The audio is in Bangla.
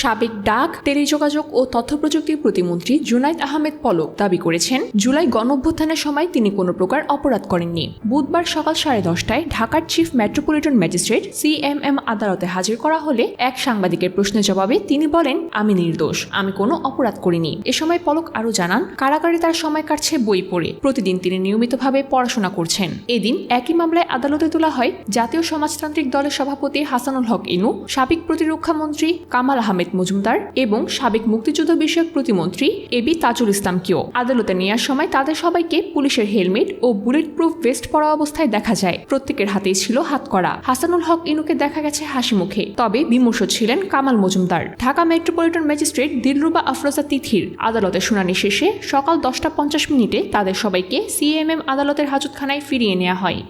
সাবেক ডাক, টেলিযোগাযোগ ও তথ্য প্রযুক্তি প্রতিমন্ত্রী জুনাইদ আহমেদ পলক দাবি করেছেন, জুলাই গণঅভ্যুত্থানের সময় তিনি কোনো প্রকার অপরাধ করেননি। বুধবার সকাল সাড়ে দশটায় ঢাকার চিফ মেট্রোপলিটন ম্যাজিস্ট্রেট সিএমএম আদালতে হাজির করা হলে এক সাংবাদিকের প্রশ্নের জবাবে তিনি বলেন, আমি নির্দোষ, আমি কোনো অপরাধ করিনি। এ সময় পলক আরও জানান কারাগারে তার সময় কাটছে বই পড়ে, প্রতিদিন তিনি নিয়মিতভাবে পড়াশোনা করছেন। এদিন একই মামলায় আদালতে তোলা হয়, জাতীয় সমাজতান্ত্রিক দলের সভাপতি হাসানুল হক ইনু, সাবেক প্রতিরক্ষা মন্ত্রী কামাল আহমেদ মজুমদার এবং সাবেক মুক্তিযুদ্ধ বিষয়ক প্রতিমন্ত্রী এবি তাজুল ইসলামকেও। আদালতে নেওয়ার সময় তাদের সবাইকে পুলিশের হেলমেট ও বুলেট প্রুফ ভেস্ট পরা অবস্থায় দেখা যায়। প্রত্যেকের হাতেই ছিল হাতকড়া হাসানুল হক ইনুকে দেখা গেছে হাসি মুখে। তবে বিমর্ষ ছিলেন কামাল মজুমদার। ঢাকা মেট্রোপলিটন ম্যাজিস্ট্রেট দিলরুবা আফরোজা তিথির আদালতে শুনানি শেষে সকাল দশটা পঞ্চাশ মিনিটে তাদের সবাইকে সিএমএম আদালতের হাজতখানায় ফিরিয়ে নেওয়া হয়।